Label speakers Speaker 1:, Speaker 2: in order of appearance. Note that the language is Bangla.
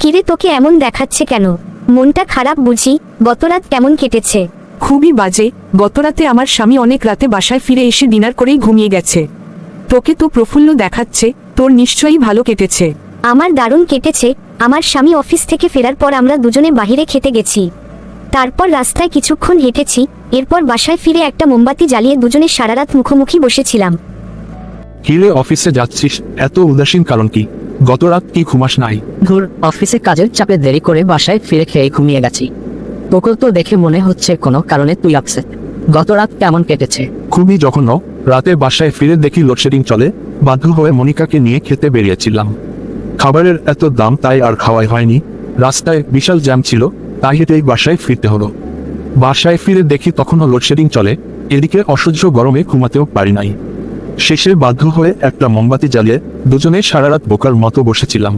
Speaker 1: কিরে তোকে এমন দেখাচ্ছে কেন? মনটা খারাপ বুঝি গতরাত কেমন কেটেছে?
Speaker 2: খুবই বাজে গতরাতে আমার স্বামী অনেক রাতে বাসায় ফিরে এসে ডিনার করেই ঘুমিয়ে গেছে। তোকে তো প্রফুল্ল দেখাচ্ছে তোর নিশ্চয়ই ভালো কেটেছে।
Speaker 1: আমার দারুণ কেটেছে আমার স্বামী অফিস থেকে ফেরার পর আমরা দুজনে বাহিরে খেতে গেছি। তারপর রাস্তায় কিছুক্ষণ হেঁটেছি এরপর বাসায় ফিরে একটা মোমবাতি জ্বালিয়ে দুজনে সারারাত মুখোমুখি বসেছিলাম।
Speaker 3: কিরে অফিসে যাচ্ছিস এত উদাসীন কারণ কি? গত রাত কি ঘুমাস নাই?
Speaker 4: ধুর অফিসে কাজের চাপে দেরি করে বাসায় ফিরে খেয়ে ঘুমিয়ে গেছি। তোকে তো দেখে মনে হচ্ছে কোনো কারণে তুই আপসেট গত রাত কেমন কেটেছে?
Speaker 3: খুবই যখন রাতে বাসায় ফিরে দেখি লোডশেডিং চলে। বাধ্য হয়ে মনিকাকে নিয়ে খেতে বেরিয়েছিলাম। খাবারের এত দাম তাই আর খাওয়াই হয়নি। রাস্তায় বিশাল জ্যাম ছিল তাই হেঁটেই বাসায় ফিরতে হলো। বাসায় ফিরে দেখি তখনও লোডশেডিং চলে। এদিকে অসহ্য গরমে ঘুমাতেও পারি নাই। শেষে বাধ্য হয়ে একটা মোমবাতি জ্বালিয়ে দুজনে সারারাত বোকার মতো বসেছিলাম।